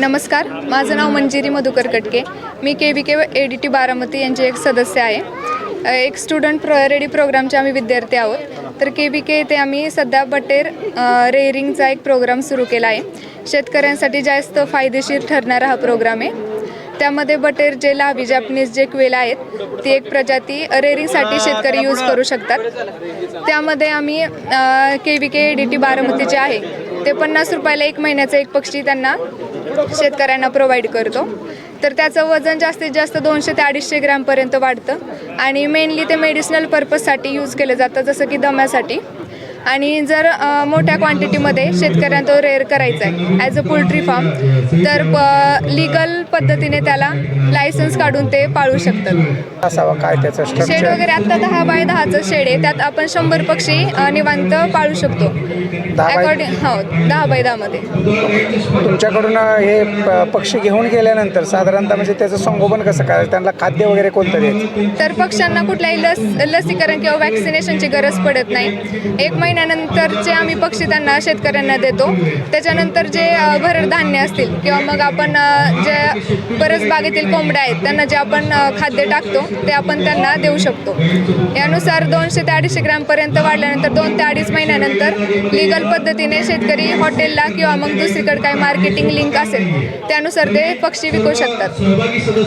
नमस्कार माझं नाव मंजिरी मधुकर कटके. मी K V K A D T Baramati यांचे एक सदस्य आहे. एक स्टुडंट प्र रेडी प्रोग्रामचे आम्ही विद्यार्थी आहोत. तर के व्ही के येथे आम्ही सध्या बटेर रेअरिंगचा एक प्रोग्राम सुरू केला आहे. शेतकऱ्यांसाठी जास्त फायदेशीर ठरणारा हा प्रोग्राम आहे. त्यामध्ये बटेर जे लावी जॅपनीज जे क्वेल आहेत ती एक प्रजाती रेअरिंगसाठी शेतकरी यूज करू शकतात. त्यामध्ये आम्ही K V K D T बारामतीचे आहे. ते पन्नास रुपयाला एक महिन्याचं एक पक्षी त्यांना शेतकऱ्यांना प्रोव्हाइड करतो. तर त्याचं वजन जास्तीत जास्त दोनशे ते अडीचशे ग्रॅमपर्यंत वाढतं. आणि मेनली ते मेडिसिनल पर्पजसाठी यूज केलं जातं जसं की दम्यासाठी. आणि जर मोठ्या क्वांटिटीमध्ये शेतकऱ्यांना तो रेअर करायचा आहे ॲज अ पोल्ट्री फार्म तर लिगल पद्धतीने त्याला लायसन्स काढून ते पाळू शकतात. असावा काय त्याचं शेड वगैरे आता दहा बाय दहाचं शेड आहे त्यात आपण शंभर पक्षी निवांत पाळू शकतो. अकॉर्डिंग हो दहा बाय दहामध्ये. तुमच्याकडून हे प- पक्षी घेऊन गेल्यानंतर साधारणतः म्हणजे त्याचं संगोपन कसं काय त्यांना खाद्य वगैरे कोणतं द्यायचं? तर पक्ष्यांना कुठल्याही लस लसीकरण किंवा वॅक्सिनेशनची गरज पडत नाही. एक महिन्यानंतरचे आम्ही पक्षी त्यांना शेतकऱ्यांना देतो. त्याच्यानंतर जे भरड धान्य असतील किंवा मग आपण जे परस बागेतील कोंबड्या आहेत त्यांना जे आपण खाद्य टाकतो ते आपण त्यांना देऊ शकतो. यानुसार दोनशे ते अडीचशे ग्रॅमपर्यंत वाढल्यानंतर दोन ते अडीच महिन्यानंतर लिगल पद्धतीने शेतकरी हॉटेलला किंवा मग दुसरीकडे काही मार्केटिंग लिंक असेल त्यानुसार ते पक्षी विकू शकतात.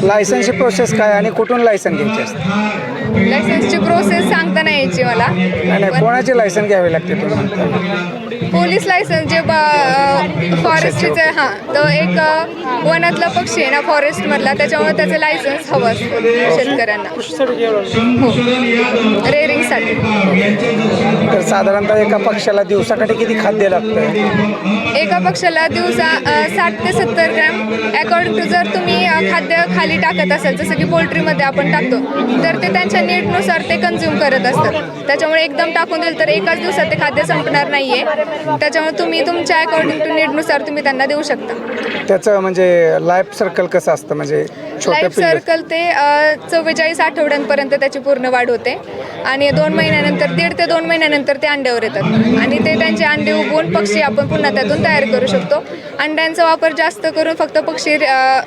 लायसन्सची प्रोसेस काय आणि कुठून लायसन घ्यायची असते? लायसन्सची प्रोसेस मला नाही नाही पण कोणाची लायसन घ्यावी लागते पोलीस लायसन्स जे फॉरेस्टचे हां तो एक वनातला पक्षी आहे ना फॉरेस्टमधला त्याच्यामुळे त्याचं लायसन्स हवं असतं शेतकऱ्यांना. हो. रेअरिंगसाठी तर साधारणतः एका पक्षाला दिवसाकाठी किती खाद्य लागतं एका पक्षाला दिवसा साठ ते सत्तर ग्रॅम अकॉर्डिंग टू जर तुम्ही खाद्य खाली टाकत असाल जसं की पोल्ट्रीमध्ये आपण टाकतो तर ते त्यांच्या नीडनुसार ते कन्झ्युम करत असतात. त्याच्यामुळे एकदम टाकून दिलं तर एकाच दिवसात ते खाद्य संपणार नाही आहे त्याच्यामुळे तुम्ही तुमच्या अकॉर्डिंग टू नीडनुसार तुम्ही त्यांना देऊ शकता. त्याचं म्हणजे लाईफ सर्कल कसं असतं? म्हणजे लाईफ सर्कल ते चव्वेचाळीस आठवड्यांपर्यंत त्याची पूर्ण वाढ होते. आणि दोन महिन्यानंतर दीड ते दोन महिन्यानंतर ते अंड्यावर येतात. आणि ते त्यांचे अंडे उगवून पक्षी आपण पुन्हा त्यातून तयार करू शकतो. अंड्यांचा वापर जास्त करून फक्त पक्षी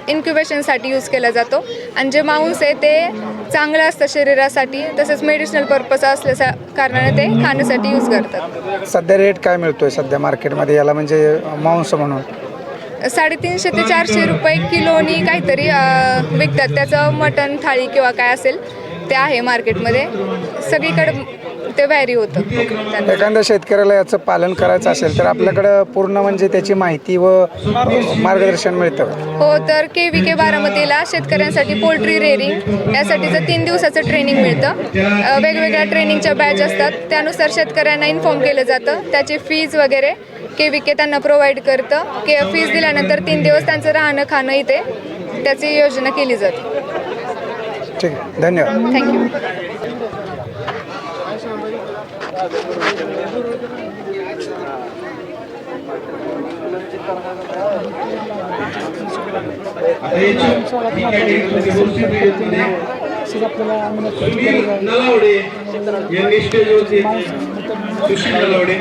इन्क्युबेशनसाठी यूज केला जातो. आणि जे मांस आहे ते चांगलं असतं शरीरासाठी. तसंच मेडिसिनल पर्पज असल्याच्या कारणाने ते खाण्यासाठी यूज करतात. सध्या रेट काय मिळतोय सध्या मार्केटमध्ये याला म्हणजे मांस म्हणून. साडेतीनशे ते चारशे रुपये किलोनी काहीतरी विकतात. त्याचं मटन थाळी किंवा काय असेल ते आहे मार्केटमध्ये सगळीकडे ते व्हॅरी होतं. एखाद्या शेतकऱ्याला याचं पालन करायचं असेल तर आपल्याकडं पूर्ण म्हणजे त्याची माहिती व मार्गदर्शन मिळतं. हो तर के व्ही के बारामतीला शेतकऱ्यांसाठी पोल्ट्री रेअरिंग यासाठीचं तीन दिवसाचं ट्रेनिंग मिळतं. अ, वेगवेगळ्या ट्रेनिंगच्या बॅच असतात. त्यानुसार शेतकऱ्यांना इन्फॉर्म केलं जातं. त्याची फीज वगैरे के व्ही के त्यांना प्रोव्हाइड करतं. के फीज दिल्यानंतर तीन दिवस त्यांचं राहणं खाणं इथे त्याची योजना केली जाते. ठीक आहे. धन्यवाद. थँक्यू नलावडे यांनी स्टेजवरती सुशील नलावडे